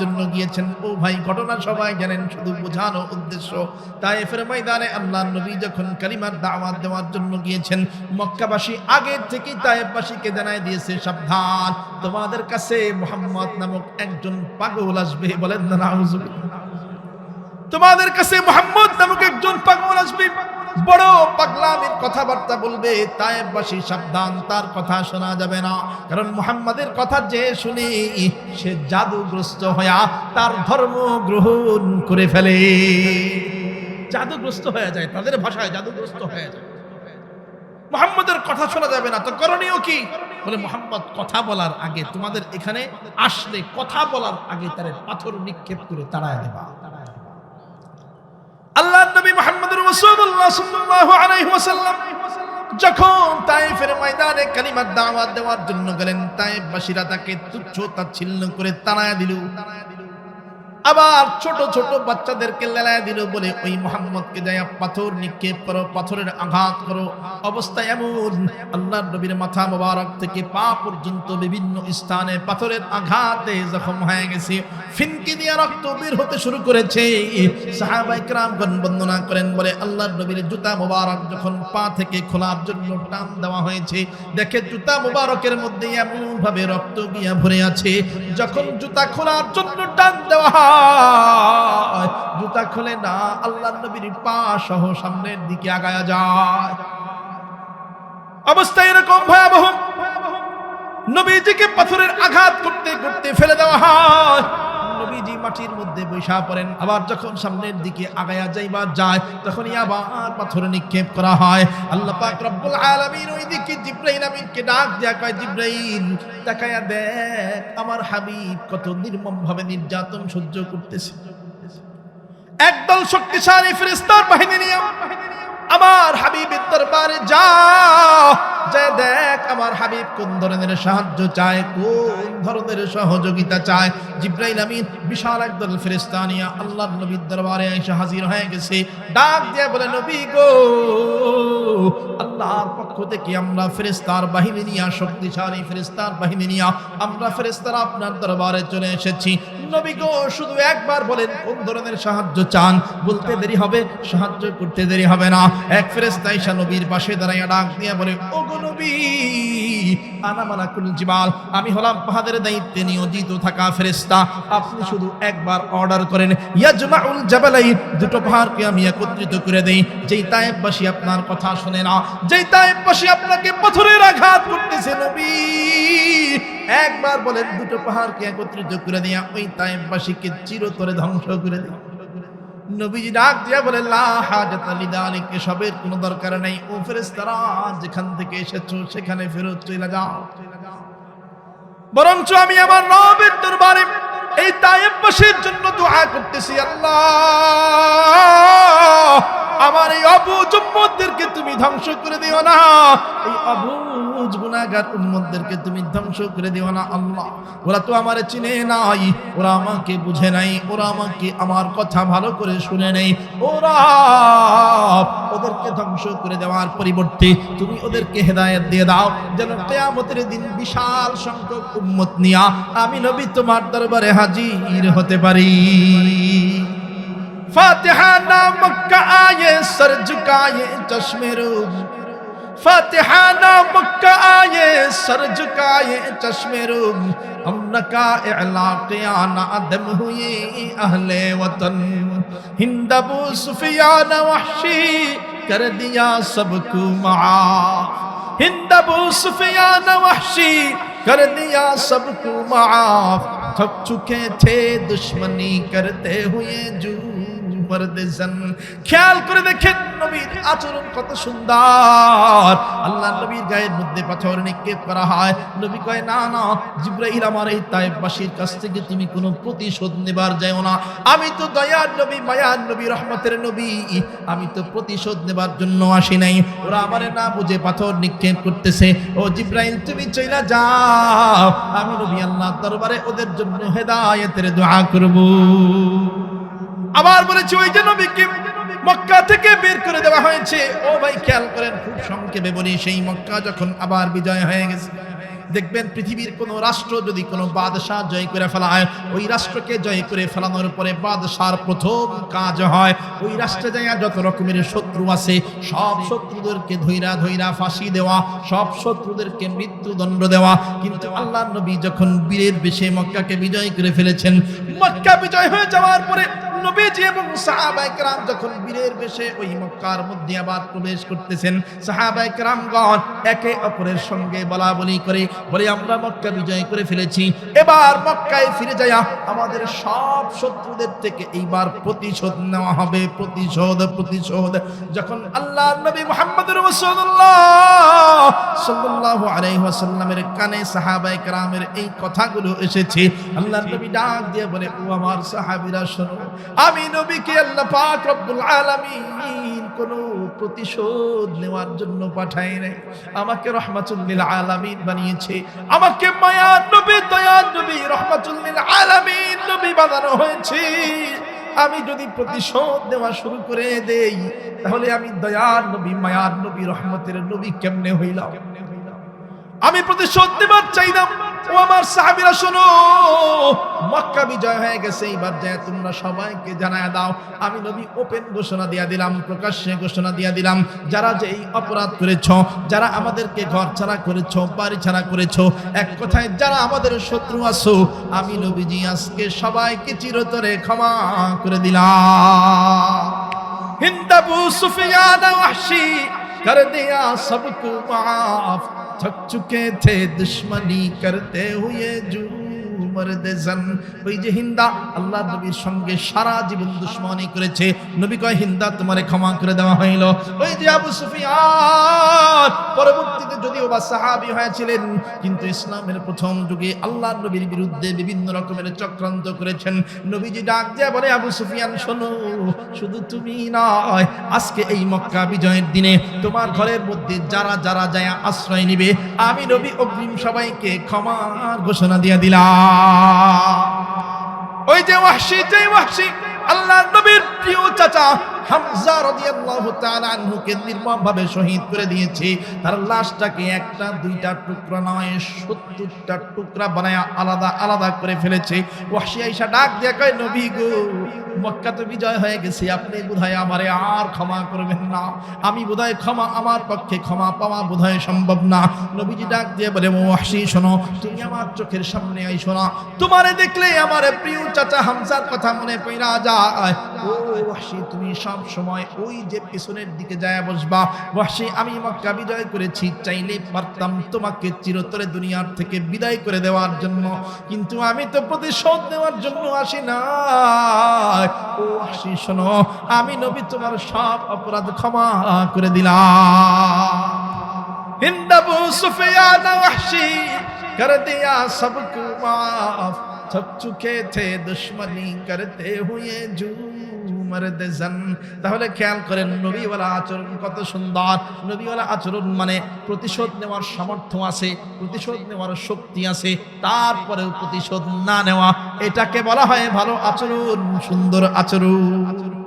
জন্য গিয়েছেন, ও ভাই সবাই জানেন, শুধু উদ্দেশ্য। ময়দানে আল্লাহর নবী যখন দাওয়াত জন্য গিয়েছেন, মক্কাবাসী আগে থেকেই তায়েফবাসীকে জানাই দিয়েছে, সাবধান, তোমাদের কাছে মোহাম্মদ নামক একজন পাগল আসবে। বলেন তোমাদের কাছে মোহাম্মদ নামক একজন পাগল আসবে। বড় পাগলামির কথাবার্তা বলবে সাবধান, তার কথা শোনা যাবে না। কারণ মুহাম্মাদের কথা যে শুনে, সে জাদুগ্রস্ত হয়ে তার ধর্ম গ্রহণ করে ফেলে। জাদুগ্রস্ত হয়ে যায়, তাদের ভাষায় জাদুগ্রস্ত হয়ে যায়। মোহাম্মদের কথা শোনা যাবে না, তো করণীয় কি? বলে, মোহাম্মদ, কথা বলার আগে তোমাদের এখানে আসলে কথা বলার আগে তার পাথর নিক্ষেপ করে তাড়ায় দেবা। নবী মোহাম্মদ রাসূলুল্লাহ সাল্লাল্লাহু আলাইহি ওয়াসাল্লাম যখন তাইফের ময়দানে কালিমার দাওয়াত দেওয়ার জন্য গেলেন তাইফবাসীরা তাকে তুচ্ছ তাচ্ছিল্য করে তাড়ায় দিল। আবার ছোট ছোট বাচ্চাদেরকে লেলায় দিল বলে ওই মোহাম্মদকে যায় পাথর নিক্ষেপ করো, পাথরের আঘাত করো। অবস্থা এমন আল্লাহ নবীর মাথা মোবারক থেকে পা পর্যন্ত বিভিন্ন স্থানে পাথরের আঘাতে জখম হয়ে গেছে। ফিনকি দিয়ে রক্ত বের হতে শুরু করেছে। সাহাবাই ক্রামগণ বন্দনা করেন বলে আল্লাহ নবীর জুতা মোবারক যখন পা থেকে খোলার জন্য টান দেওয়া হয়েছে, দেখে জুতা মোবারকের মধ্যে এমন ভাবে রক্ত গিয়া ভরে আছে, যখন জুতা খোলার জন্য টান দেওয়া হয় জুতা খুলে না আল্লাহ নবীর পা সহ সামনের দিকে আগায়া যায়। অবস্থা এরকম ভয়াবহ। নবীজিকে পাথরের আঘাত করতে করতে ফেলে দেওয়া হয়। মাটির মধ্যে বৈশা পড়েন। আবার যখন সামনের দিকে আগায়া যাইবার যায়, তখনই আবার পাথর নিক্ষেপ করা হয়। আল্লাহ পাক রব্বুল আলামিন ওই দিকে জিব্রাইল আমিনকে ডাক দেয়া কয়, জিব্রাইল, তাকায়া দেখ, আমার হাবিব কত নির্মম ভাবে নির্যাতন সহ্য করতেছে। একদল শক্তিশালী ফেরেশতার বাহিনী নিয়ে আমার হাবিবের দরবারে যা যে দেখ আমার হাবিব কোন ধরনের সাহায্য চায়, কোন ধরনের সহযোগিতা চায়। জিব্রাইল আমিন বিশাল একদল আল্লাহর নবীর দরবারে এসে হাজির হয়ে গেছে। ডাক দিয়ে বলে, নবী গো, আল্লাহর পক্ষ থেকে আমরা ফেরেশতার বাহিনী শক্তিশালী ফেরেশতার বাহিনী আমরা ফেরেশতারা আপনার দরবারে চলে এসেছি। নবী গো, শুধু একবার বলেন, কোন ধরনের সাহায্য চান? বলতে দেরি হবে, সাহায্য করতে দেরি হবে না। এক ফেরেশতা ঈশা নবীর পাশে দাঁড়াইয়া ডাক দিয়ে বলে, ও গো নবী আমি হলাম পাহাদের দায়িত্বে নিয়োজিত থাকা ফেরেশতা। আপনি শুধু একবার অর্ডার করেন। ইয়াজমাউল জাবালাই, দুটো পাহাড়কে আমি একত্রিত করে দেই। যেই তায়েববাসী আপনার কথা শুনে না, যেই তায়েববাসী আপনাকে পাথরের আঘাত করতেছে নবী একবার বলেন দুটো পাহাড়কে একত্রিত করে দিয়া ওই তায়েববাসীকে চিরতরে ধ্বংস করে দিই। নবীজি ডাক দিয়া বলে এসবের কোনো দরকার ও যেখান থেকে সেখানে ফেরত চলে যাও। বরঞ্চ আমি আমার রবের দরবারে এই তায়েববাসীর জন্য দোয়া করতেছি, আল্লাহ! আমার এই অবুজ উম্মতদেরকে তুমি ধ্বংস করে দিও না। এই অবুজ অবুজ গুণাগার উম্মদদেরকে তুমি ধ্বংস করে দিও না আল্লাহ। ওরা তো আমার চিনে নাই, ওরা আমাকে বুঝে নাই, ওরা আমাকে আমার কথা ভালো করে শুনে নেই। ওরা ওদেরকে ধ্বংস করে দেওয়ার পরিবর্তে তুমি ওদেরকে হেদায়ত দিয়ে দাও, যেন কেয়ামতের দিন বিশাল সংখ্যক উম্মত নিয়া আমি নবী তোমার দরবারে হাজির হতে পারি। ফাতেহা না মক্কা আয়ে সর ঝুকায়ে চশমে রোজ فاتحانہ مکہ آئے سر جھکائے چشم روم امن کا اعلاق آنا عدم ہوئی اہل وطن۔ ہند ابو سفیان وحشی کر دیا سب کو معاف ہند ابو سفیان وحشی کر دیا سب کو معاف تھک چکے تھے دشمنی کرتے ہوئے جو পরদেশন খেয়াল করে দেখেন নবীর আচরণ কত সুন্দর। আল্লাহ নবীর গায়ের মধ্যে পাথর নিক্ষেপ করা হয়। নবী কয়, না না, জিব্রাইল আমার এই তায়েববাসীর কাছ থেকে তুমি কোনো প্রতিশোধ নেবার যাও না। আমি তো দয়ার নবী, মায়ার নবী, রহমতের নবী। আমি তো প্রতিশোধ নেবার জন্য আসি নাই। ওরা আমারে না বুঝে পাথর নিক্ষেপ করতেছে। ও জিব্রাইল, তুমি চইলা যাও। আমি নবী আল্লাহ দরবারে ওদের জন্য হেদায়েতের দোয়া করব। আবার বলেছি, ওই যে নবীকে মক্কা থেকে বের করে দেওয়া হয়েছে। ও ভাই, খেয়াল করেন, খুব সংক্ষেপে বলি, সেই মক্কা যখন আবার বিজয় হয়ে গেছে, দেখবেন পৃথিবীর কোন রাষ্ট্র যদি কোনো বাদশাহ জয় করে ফেলায়, ওই রাষ্ট্রকে জয় করে ফেলানোর পরে বাদশার প্রথম কাজ হয়, ওই রাষ্ট্রে যাইয়া যত রকমের শত্রু আছে, সব শত্রুদেরকে ধৈরা ধৈরা ফাঁসি দেওয়া, সব শত্রুদেরকে মৃত্যুদণ্ড দেওয়া। কিন্তু আল্লাহ নবী যখন বীরের বেশে মক্কাকে বিজয় করে ফেলেছেন, মক্কা বিজয় হয়ে যাওয়ার পরে নবীজি এবং যখন বীরের বেশে ওই মক্কার মধ্যে আবার প্রবেশ করতেছেন একে অপরের সঙ্গে বলা বলি করে বলে, আমরা মক্কা বিজয় করে ফেলেছি। এবার মক্কায় ফিরে আমাদের সব শত্রুদের থেকে এইবার প্রতিশোধ নেওয়া হবে। প্রতিশোধ প্রতিশোধ। যখন আল্লাহ নবী মুহাম্মদুর রাসূলুল্লাহ সাল্লাল্লাহু কানে সাহাবায়ে কেরামের এই কথাগুলো এসেছে, আল্লাহ নবী ডাক দিয়ে বলে, ও আমার সাহাবীরা, শোনো আমি নবীকে আল্লাহ পাক রব্বুল আলামিন কোন প্রতিশোধ নেওয়ার জন্য পাঠায় নাই। আমাকে রহমাতুল্লিল আলামিন বানিয়েছে। আমাকে মায়ার নবী, দয়ার নবী, রহমাতুল্লিল আলামিন নবী বানানো হয়েছে। আমি যদি প্রতিশোধ দেওয়া শুরু করে দেই, তাহলে আমি দয়ার নবী, মায়ার নবী, রহমতের নবী কেমনে হইলাম? আমি প্রতিশোধ নেবার চাইলাম। ও আমার সাহাবিরা, শোনো, মক্কা বিজয় হয়ে গেছে, এইবার যায় তোমরা সবাইকে জানায় দাও। আমি নবী ওপেন ঘোষণা দিয়া দিলাম, প্রকাশ্যে ঘোষণা দিয়া দিলাম, যারা যে এই অপরাধ করেছ, যারা আমাদেরকে ঘর ছাড়া করেছ, বাড়ি ছাড়া করেছ, এক কথায় যারা আমাদের শত্রু আছো, আমি নবীজি আজকে সবাইকে চিরতরে ক্ষমা করে দিলাম। হিন্দাবু সুফিয়ানা ওয়াহশি, কর দিয়া সবকু মাফ थक चुके थे दुश्मनी करते हुए जू পরবর্তীতে যদিও বা সাহাবী হয়েছিলেন, কিন্তু ইসলামের প্রথম যুগে আল্লাহ নবীর বিরুদ্ধে বিভিন্ন রকমের চক্রান্ত করেছেন। নবীজি ডাক দিয়ে বলে, আবু সুফিয়ান, শোনো, শুধু তুমি নয়, আজকে এই মক্কা বিজয়ের দিনে তোমার ঘরের মধ্যে যারা যারা যায় আশ্রয় নিবে, আমি নবী অগ্রিম সবাইকে ক্ষমার ঘোষণা দিয়ে দিলাম। ওই যে ওয়াহশি যে ওয়াহশি আল্লাহ নবীর প্রিয় চাচা। হামজা রাদিয়াল্লাহু তাআলা আনহুকে নির্মমভাবে শহীদ করে দিয়েছে। তার লাশটাকে একটা, দুইটা টুকরা নয়, সত্তরটা টুকরা বানায় আলাদা আলাদা করে ফেলেছে। ওয়াহশি আইসা ডাক দিয়ে কয়, নবী গো, মক্কা তো বিজয় হয়ে গেছে। আপনি বোধহয় আমারে আর ক্ষমা করবেন না। আমি বোধহয় ক্ষমা আমার পক্ষে ক্ষমা পাওয়া বোধহয় সম্ভব না। নবীজি ডাক দিয়ে বলে ওয়াহশি শোনো, তুমি আমার চোখের সামনে আইসো না। তোমারে দেখলে আমার প্রিয় চাচা হামজার কথা মনে পড়া যায়। ও ওয়াহশি তুমি সব সময় ওই যে পিছনের দিকে যায় বসবা ওয়াহশি আমি মক্কা বিজয় করেছি চাইলে পারতাম তোমাকে চিরতরে দুনিয়ার থেকে বিদায় করে দেওয়ার জন্য কিন্তু আমি তো প্রতিশোধ নেওয়ার জন্য আসি না ও ওয়াহশি শোনো আমি নবী তোমার সব অপরাধ ক্ষমা করে দিলাম हिंद अबू सुफियान वहशी कर दिया सबको माफ थक चुके थे दुश्मनी करते हुए जू মরদ দেন তাহলে খেয়াল করেন, নবীওয়ালা আচরণ কত সুন্দর। নবীওয়ালা আচরণ মানে প্রতিশোধ নেওয়ার সামর্থ্য আছে, প্রতিশোধ নেওয়ার শক্তি আছে, তারপরেও প্রতিশোধ না নেওয়া। এটাকে বলা হয় ভালো আচরণ, সুন্দর আচরণ।